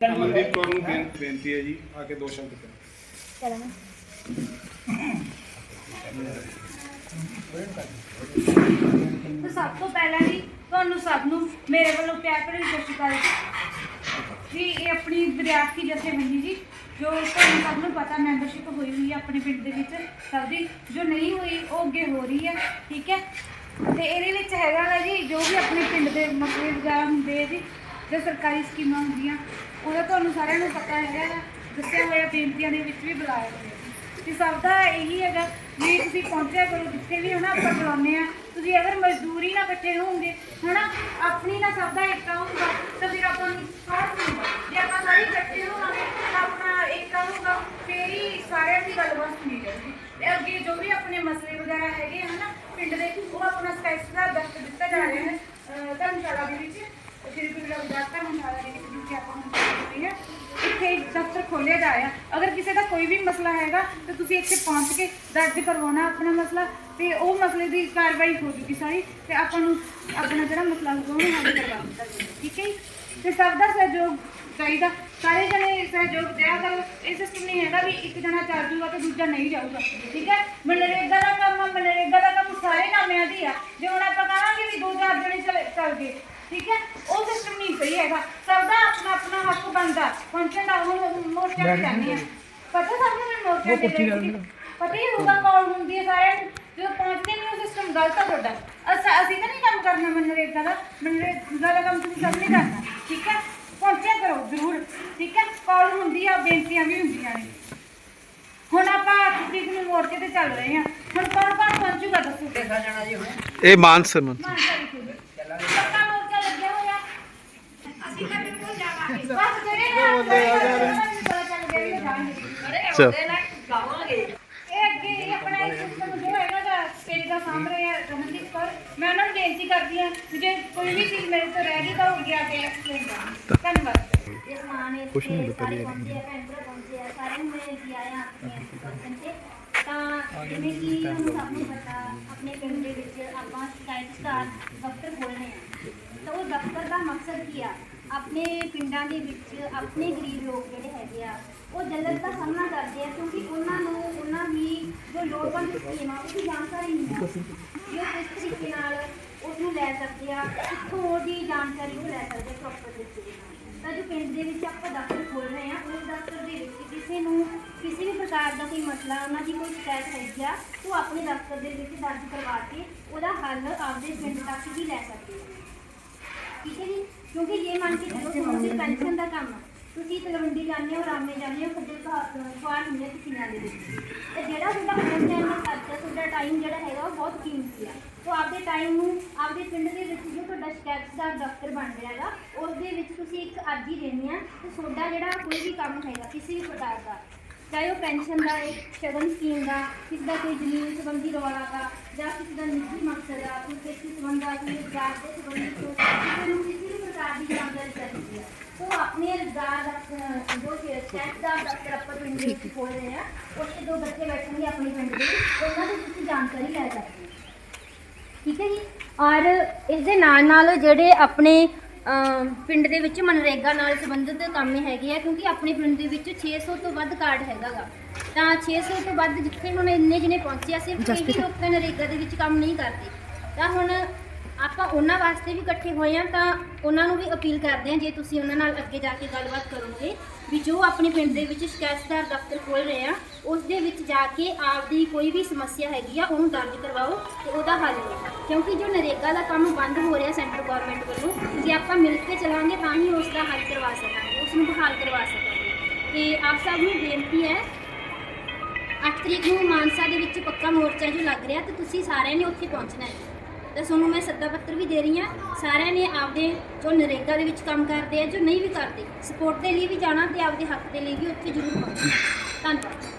ਮਨਦੀਪ ਕੌਰ ਨੂੰ ਬੇਨ- ਬੇਨਤੀ ਹੈ ਜੀ ਆ ਕੇ ਦੋ ਸ਼ਬਦ ਕਹਿਣ ਤੇ ਸਭ ਤੋਂ ਪਹਿਲਾਂ ਜੀ ਤੁਹਾਨੂੰ ਸਭ ਨੂੰ ਮੇਰੇ ਵੱਲੋਂ ਪਿਆਰ ਭਰੀ ਸਤਿ ਸ਼੍ਰੀ ਅਕਾਲ ਜੀ। ਜੀ ਇਹ ਆਪਣੀ ਵਿਦਿਆਰਥੀ ਜਥੇਬੰਦੀ ਜੀ ਜੋ ਤੁਹਾਨੂੰ ਸਭ ਨੂੰ ਪਤਾ ਮੈਂਬਰਸ਼ਿਪ ਹੋਈ ਹੋਈ ਹੈ ਆਪਣੇ ਪਿੰਡ ਦੇ ਵਿੱਚ ਸਭ ਦੀ। ਜੋ ਨਹੀਂ ਹੋਈ ਉਹ ਅੱਗੇ ਹੋ ਰਹੀ ਹੈ ਠੀਕ ਹੈ? ਤੇ ਇਹਦੇ ਵਿੱਚ ਹੈਗਾ ਗਾ ਜੀ ਜੋ ਵੀ ਆਪਣੇ ਪਿੰਡ ਦੇ ਮਸਲੇ ਵਗੈਰਾ ਹੁੰਦੇ ਆ ਜੀ ਜੋ ਸਰਕਾਰੀ ਸਕੀਮਾਂ ਹੁੰਦੀਆਂ, ਉਹਦਾ ਤੁਹਾਨੂੰ ਸਾਰਿਆਂ ਨੂੰ ਪਤਾ ਹੈਗਾ, ਦੱਸਿਆ ਹੋਇਆ ਬੇਨਤੀਆਂ ਦੇ ਵਿੱਚ ਵੀ ਬੁਲਾਇਆ ਹੋਇਆ। ਜੀ ਤੇ ਸਭ ਦਾ ਇਹੀ ਹੈਗਾ ਵੀ ਤੁਸੀਂ ਪਹੁੰਚਿਆ ਕਰੋ ਜਿੱਥੇ ਵੀ, ਹਨਾ, ਆਪਾਂ ਬੁਲਾਉਂਦੇ ਆ ਤੁਸੀਂ ਅਗਰ ਮਜ਼ਦੂਰੀ ਨਾਲ ਇਕੱਠੇ ਹੋਵੋਗੇ, ਹਨਾ, ਆਪਣੀ ਨਾ ਸਭ ਦਾ ਇੱਕ ਹੋਊਗਾ, ਤਾਂ ਫਿਰ ਆਪਾਂ ਨੂੰ ਸਾਥ ਮਿਲੂਗਾ ਜੇ ਆਪਾਂ ਸਾਰੇ ਇਕੱਠੇ ਹੋਵਾਂਗੇ, ਤਾਂ ਆਪਣਾ ਏਕਾ ਹੋਊਗਾ, ਫੇਰ ਹੀ ਸਾਰਿਆਂ ਦੀ ਗੱਲਬਾਤ ਸੁਣੀ ਜਾਊਗੀ। ਤੇ ਅੱਗੇ ਜੋ ਵੀ ਆਪਣੇ ਮਸਲੇ ਵਗੈਰਾ ਹੈਗੇ ਹਨ ਨਾ ਪਿੰਡ ਦੇ, ਉਹ ਆਪਣਾ ਸਪੈਸ਼ਲ ਦਾ ਦਸਤ ਦਿੱਤਾ ਜਾ ਰਿਹਾ ਹੈ। ਖੋਲਿਆ ਜਾ ਰਿਹਾ। ਅਗਰ ਕਿਸੇ ਦਾ ਕੋਈ ਵੀ ਮਸਲਾ ਹੈਗਾ, ਤਾਂ ਤੁਸੀਂ ਇੱਥੇ ਪਹੁੰਚ ਕੇ ਦਰਜ ਕਰਵਾਉਣਾ ਆਪਣਾ ਮਸਲਾ ਤੇ ਉਹ ਮਸਲੇ ਦੀ ਕਾਰਵਾਈ ਹੋ ਜੂਗੀ ਸਾਰੀ ਤੇ ਆਪਾਂ ਨੂੰ ਆਪਣਾ ਜਿਹੜਾ ਮਸਲਾ ਹੋਊਗਾ ਉਹਨੂੰ ਹੱਲ ਕਰਵਾ ਦਿੱਤਾ ਜਾਊਗਾ। ਠੀਕ ਹੈ ਤੇ ਸਭ ਦਾ ਸਹਿਯੋਗ ਚਾਹੀਦਾ। ਸਾਰੇ ਜਣੇ ਸਹਿਯੋਗ ਦਿਆ ਕਰੋ। ਇਹ ਸਿਸਟਮ ਨਹੀਂ ਹੈਗਾ ਵੀ ਇੱਕ ਜਣਾ ਚੱਲ ਜੂਗਾ ਤੇ ਦੂਜਾ ਨਹੀਂ ਜਾਊਗਾ। ਠੀਕ ਹੈ? ਮਨਰੇਗਾ ਦਾ ਕੰਮ ਮਨਰੇਗਾ ਦਾ ਕੰਮ ਸਾਰੇ ਨਾਮਿਆਂ ਦੀ ਆ। ਜੇ ਹੁਣ ਆਪਾਂ ਕਹਾਂਗੇ ਵੀ ਦੋ ਚਾਰ ਜਣੇ ਚੱਲ ਚੱਲ ਗਏ ਠੀਕ ਹੈ? ਉਹ ਸਿਸਟਮ ਨਹੀਂ ਸਹੀ ਹੈਗਾ। ਸਭ ਦਾ ਆਪਣਾ ਆਪਣਾ ਹੱਕ ਬਣਦਾ। ਪਹੁੰਚਣ ਦਾ ਹੁਣ ਮੋਰਚਾ ਤੇ ਜਾਂਦੀ ਹੈ ਪਤਾ ਸਭ ਨੂੰ ਮੈਂ ਮੋਰਚਾ ਜਾਂਦੀ ਹਾਂ। ਪਤਾ ਹੀ ਹੋਊਗਾ ਕੌਣ ਹੁੰਦੀ ਹੈ ਸਾਰਿਆਂ ਨੂੰ। ਜਦੋਂ ਪਹੁੰਚਦੇ ਨਹੀਂ ਉਹ ਸਿਸਟਮ ਗਲਤ ਆ ਤੁਹਾਡਾ। ਅਸਾਂ ਅਸੀਂ ਤਾਂ ਨਹੀਂ ਕੰਮ ਕਰਨਾ ਮਨਰੇਗਾ ਦਾ। ਮਨਰੇਗਾ ਦਾ ਕੰਮ ਤੁਸੀਂ ਸਭ ਕਰਨਾ। ਠੀਕ ਹੈ? ਪਹੁੰਚਿਆ ਕਰੋ ਜ਼ਰੂਰ। ਠੀਕ ਹੈ? ਕਾਲ ਹੁੰਦੀ ਆ ਬੇਨਤੀਆਂ ਵੀ ਹੁੰਦੀਆਂ ਨੇ। ਹੁਣ ਆਪਾਂ ਤਰੀਕ ਨੂੰ ਮੋਰਚੇ ਤੇ ਚੱਲ ਰਹੇ ਹਾਂ। ਹੁਣ ਕੌਣ ਕੌਣ ਪਹੁੰਚੂਗਾ ਦੱਸੋ? ਦੇਖਾ ਜਾਣਾ ਜੀ ਹੁਣ ਇਹ ਮਾਨ ਬਸ ਜਿਹੜੇ ਪਤਾ ਚੱਲ ਗਿਆ ਵੀ ਉਹ ਜਾਣਗੇ ਚਲ ਇਹ ਅੱਗੇ ਇਹ ਆਪਣਾ ਇਹ ਸਿਸਟਮ ਜੋ ਹੈਗਾ ਦਾ ਸਟੇਜ ਦਾ ਸਾਹਮਣੇ ਹੈ ਰਮਨਦੀਪ ਕੌਰ ਮੈਂ ਉਹਨਾਂ ਨੂੰ ਬੇਨਤੀ ਕਰਦੀ ਹਾਂ ਕਿ ਜੇ ਕੋਈ ਵੀ ਚੀਜ਼ ਮੇਰੇ ਤੋਂ ਰਹਿ ਗਈ ਤਾਂ ਉਹ ਗਿਆ ਕੇ ਐਕਸਪਲੇਨ ਕਰਾਂ ਧੰਨਵਾਦ ਕੁਛ ਨਹੀਂ ਬਤਾ ਰਹੀ ਪਹੁੰਚੇ ਆ ਭੈਣ ਭਰਾ ਪਹੁੰਚੇ ਆ ਸਾਰਿਆਂ ਨੂੰ ਮੈਂ ਜੀ ਆਇਆ ਆਪਣੇ ਪਰਸਨ ਤੇ ਤਾਂ ਜਿਵੇਂ ਕਿ ਤੁਹਾਨੂੰ ਸਭ ਨੂੰ ਪਤਾ ਆਪਣੇ ਪਿੰਡ ਦੇ ਵਿੱਚ ਆਪਾਂ ਸ਼ਿਕਾਇਤ ਸਟਾਰ ਦਫ਼ਤਰ ਖੋਲ੍ਹਣੇ ਆ ਤਾਂ ਉਹ ਦਫ਼ਤਰ ਦਾ ਮਕਸਦ ਕੀ ਆ ਆਪਣੇ ਪਿੰਡਾਂ ਦੇ ਵਿੱਚ ਆਪਣੇ ਗਰੀਬ ਲੋਕ ਜਿਹੜੇ ਹੈਗੇ ਆ, ਉਹ ਜਲਦ ਦਾ ਸਾਹਮਣਾ ਕਰਦੇ ਆ ਕਿਉਂਕਿ ਉਹਨਾਂ ਨੂੰ, ਉਹਨਾਂ ਦੀ ਜੋ ਲੋੜਵੰਦ ਸਕੀਮ ਆ ਉਹਦੀ ਜਾਣਕਾਰੀ ਨਹੀਂ ਆ ਵੀ ਉਹ ਕਿਸ ਤਰੀਕੇ ਨਾਲ ਉਸ ਨੂੰ ਲੈ ਸਕਦੇ ਆ, ਕਿੱਥੋਂ ਉਹਦੀ ਜਾਣਕਾਰੀ ਉਹ ਲੈ ਸਕਦੇ ਪ੍ਰੋਪਰ ਤਰੀਕੇ ਦੇ ਨਾਲ। ਤਾਂ ਜੋ ਪਿੰਡ ਦੇ ਵਿੱਚ ਆਪਾਂ ਦਫ਼ਤਰ ਖੋਲ ਰਹੇ ਹਾਂ, ਉਸ ਦਫ਼ਤਰ ਦੇ ਵਿੱਚ ਕਿਸੇ ਨੂੰ ਕਿਸੇ ਵੀ ਪ੍ਰਕਾਰ ਦਾ ਕੋਈ ਮਸਲਾ, ਉਹਨਾਂ ਦੀ ਕੋਈ ਸ਼ਿਕਾਇਤ ਹੈਗੀ ਆ, ਉਹ ਆਪਣੇ ਦਫ਼ਤਰ ਦੇ ਵਿੱਚ ਦਰਜ ਕਰਵਾ ਕੇ ਉਹਦਾ ਹੱਲ ਆਪਦੇ ਪਿੰਡ ਤੱਕ ਹੀ ਲੈ ਸਕਦੇ ਆ। ਠੀਕ ਹੈ ਜੀ? ਕਿਉਂਕਿ ਇਹ ਮੰਨ ਕੇ ਚੱਲੋ ਤੁਹਾਨੂੰ ਪੈਨਸ਼ਨ ਦਾ ਕੰਮ ਆ। ਤੁਸੀਂ ਤਲਵੰਡੀ ਜਾਂਦੇ ਹੋ, ਰਾਮੇ ਜਾਂਦੇ ਹੋ ਖੱਜਲ ਖਵਾਰ ਹੁੰਦੇ ਹੋ ਪਸੀਨਾ ਦੇ ਤੇ ਜਿਹੜਾ ਤੁਹਾਡਾ ਫੋਨ ਟਾਈਮ ਦਾ ਖਰਚਾ ਤੁਹਾਡਾ ਟਾਈਮ ਜਿਹੜਾ ਹੈਗਾ, ਉਹ ਬਹੁਤ ਕੀਮਤੀ ਆ ਸੋ ਆਪਦੇ ਟਾਈਮ ਨੂੰ, ਆਪਦੇ ਪਿੰਡ ਦੇ ਵਿੱਚ ਜੋ ਤੁਹਾਡਾ ਸ਼ਿਕਾਇਤ ਦਾ ਦਫ਼ਤਰ ਬਣ ਰਿਹਾ ਹੈਗਾ ਉਸ ਦੇ ਵਿੱਚ ਤੁਸੀਂ ਇੱਕ ਅਰਜ਼ੀ ਦੇਣੀ ਆ ਤੇ ਤੁਹਾਡਾ ਜਿਹੜਾ ਕੋਈ ਵੀ ਕੰਮ ਹੈਗਾ, ਕਿਸੇ ਵੀ ਪ੍ਰਕਾਰ ਦਾ, ਚਾਹੇ ਉਹ ਪੈਨਸ਼ਨ ਦਾ ਹੈ ਸ਼ਗਨ ਸਕੀਮ ਦਾ, ਕਿਸੇ ਦਾ ਕੋਈ ਜ਼ਮੀਨ ਸੰਬੰਧੀ ਰੌਲਾ ਦਾ, ਜਾਂ ਕਿਸੇ ਦਾ ਨਿੱਜੀ ਮਕਸਦ ਆ ਕੋਈ ਕਿਸੇ ਸੰਬੰਧ ਦਾ ਕੋਈ ਰੁਜ਼ਗਾਰ ਦੇ ਸੰਬੰਧੀ ਕੋਈ ਕਿਸੇ ਨੂੰ ਕਿਸੇ ਵੀ ਪ੍ਰਕਾਰ ਦੀ ਜਾਣਕਾਰੀ ਚਾਹੀਦੀ ਹੈ ਕਿ ਸਟੈਟ ਦਾ ਦਫ਼ਤਰ ਆਪਾਂ ਪਿੰਡ ਦੇ ਵਿੱਚ ਖੋਲ ਰਹੇ ਆ ਉੱਥੇ ਦੋ ਬੱਚੇ ਬੈਠਣਗੇ ਆਪਣੇ ਪਿੰਡ ਦੇ ਉਹਨਾਂ ਦੀ ਤੁਸੀਂ ਜਾਣਕਾਰੀ ਲੈ ਸਕਦੇ ਹੋ। ਠੀਕ ਹੈ ਜੀ? ਔਰ ਇਸ ਦੇ ਨਾਲ ਨਾਲ ਜਿਹੜੇ ਆਪਣੇ ਪਿੰਡ ਦੇ ਵਿੱਚ ਮਨਰੇਗਾ ਨਾਲ ਸੰਬੰਧਿਤ ਕੰਮ ਹੈਗੇ ਆ ਕਿਉਂਕਿ ਆਪਣੇ ਪਿੰਡ ਦੇ ਵਿੱਚ 600 ਤੋਂ ਵੱਧ ਕਾਰਡ ਹੈਗਾਗਾ। ਤਾਂ 600 ਤੋਂ ਵੱਧ ਜਿੱਥੇ ਹੁਣ ਇੰਨੇ ਜਿਹਨੇ ਪਹੁੰਚੇ ਆ ਸਿਰਫ ਕਈ ਲੋਕ ਤਾਂ ਨਰੇਗਾ ਦੇ ਵਿੱਚ ਕੰਮ ਨਹੀਂ ਕਰਦੇ। ਤਾਂ ਹੁਣ ਆਪਾਂ ਉਹਨਾਂ ਵਾਸਤੇ ਵੀ ਇਕੱਠੇ ਹੋਏ ਆ ਤਾਂ ਉਹਨਾਂ ਨੂੰ ਵੀ ਅਪੀਲ ਕਰਦੇ ਆ ਜੇ ਤੁਸੀਂ ਉਹਨਾਂ ਨਾਲ ਅੱਗੇ ਜਾ ਕੇ ਗੱਲਬਾਤ ਕਰੋਗੇ, ਵੀ ਜੋ ਆਪਣੇ ਪਿੰਡ ਦੇ ਵਿੱਚ ਸ਼ਿਕਾਇਤਦਾਰ ਦਫ਼ਤਰ ਖੋਲ ਰਹੇ ਆ, ਉਸ ਦੇ ਵਿੱਚ ਜਾ ਕੇ ਆਪਦੀ ਕੋਈ ਵੀ ਸਮੱਸਿਆ ਹੈਗੀ ਆ, ਉਹਨੂੰ ਦਰਜ ਕਰਵਾਓ ਤੇ ਉਹਦਾ ਹੱਲ ਕਰੋ ਕਿਉਂਕਿ ਜੋ ਨਰੇਗਾ ਦਾ ਕੰਮ ਬੰਦ ਹੋ ਰਿਹਾ ਸੈਂਟਰ ਗਵਰਨਮੈਂਟ ਵੱਲੋਂ, ਜੇ ਆਪਾਂ ਮਿਲ ਕੇ ਚਲਾਂਗੇ, ਤਾਂ ਹੀ ਉਸ ਦਾ ਹੱਲ ਕਰਵਾ ਸਕਾਂਗੇ, ਉਸ ਨੂੰ ਬਹਾਲ ਕਰਵਾ ਸਕਾਂਗੇ। ਤੇ ਆਪ ਸਭ ਨੂੰ ਬੇਨਤੀ ਹੈ 8 ਤਰੀਕ ਨੂੰ ਮਾਨਸਾ ਦੇ ਵਿੱਚ ਪੱਕਾ ਮੋਰਚਾ ਜੋ ਲੱਗ ਰਿਹਾ, ਤੇ ਤੁਸੀਂ ਸਾਰਿਆਂ ਨੇ ਉੱਥੇ ਪਹੁੰਚਣਾ ਹੈ। ਤਾਂ ਤੁਹਾਨੂੰ ਮੈਂ ਸੱਦਾ ਪੱਤਰ ਵੀ ਦੇ ਰਹੀ ਹਾਂ। ਸਾਰਿਆਂ ਨੇ ਆਪਦੇ ਜੋ ਨਰੇਗਾ ਦੇ ਵਿੱਚ ਕੰਮ ਕਰਦੇ ਆ, ਜੋ ਨਹੀਂ ਵੀ ਕਰਦੇ ਸਪੋਰਟ ਦੇ ਲਈ ਵੀ ਜਾਣਾ ਤੇ ਆਪਦੇ ਹੱਕ ਦੇ ਲਈ ਵੀ ਉੱਥੇ ਜ਼ਰੂਰ ਪਹੁੰਚਣਾ। ਧੰਨਵਾਦ।